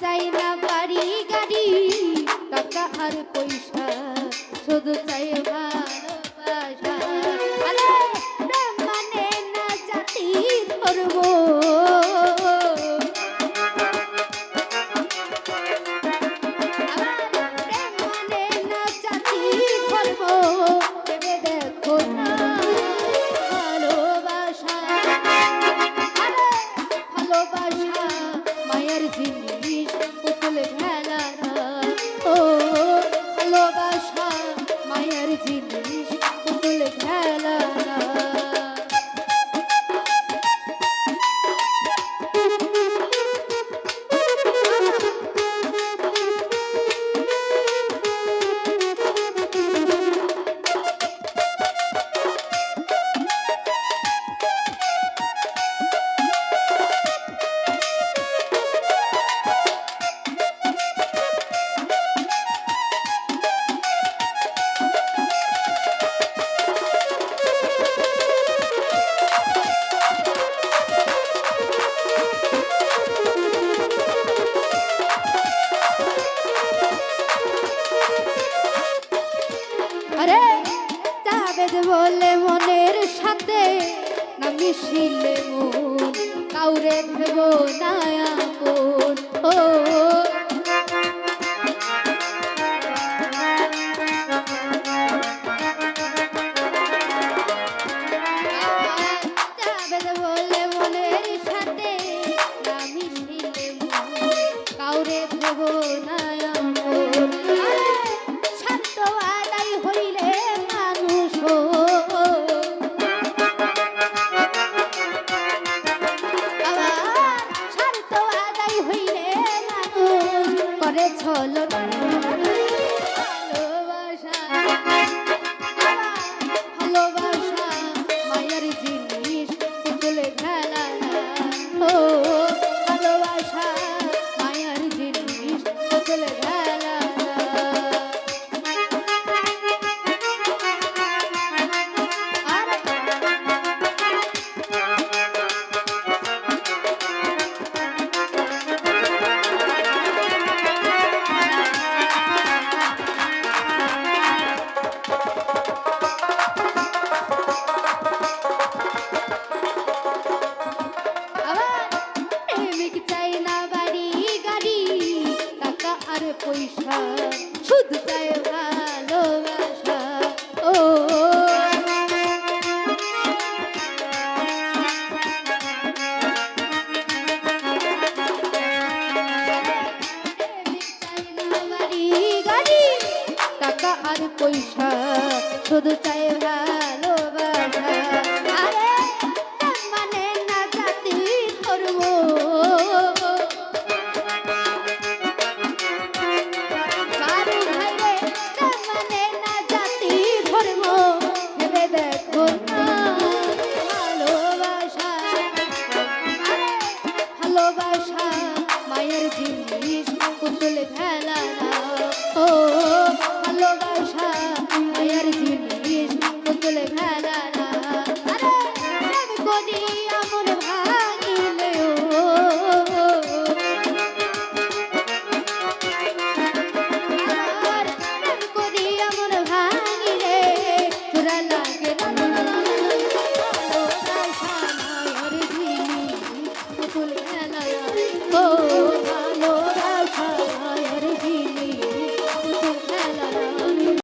চাই না বাড়ি গাড়ি টাকা আর পয়সা শুধু চাই বলে মনের সাথে না মিশিলে মন? কাউরে খেব না আপন? ও ভেব না শুধু তাই ভালোবাসা ও টাকা আর পয়সা শুধু তাই ভালো Yeah.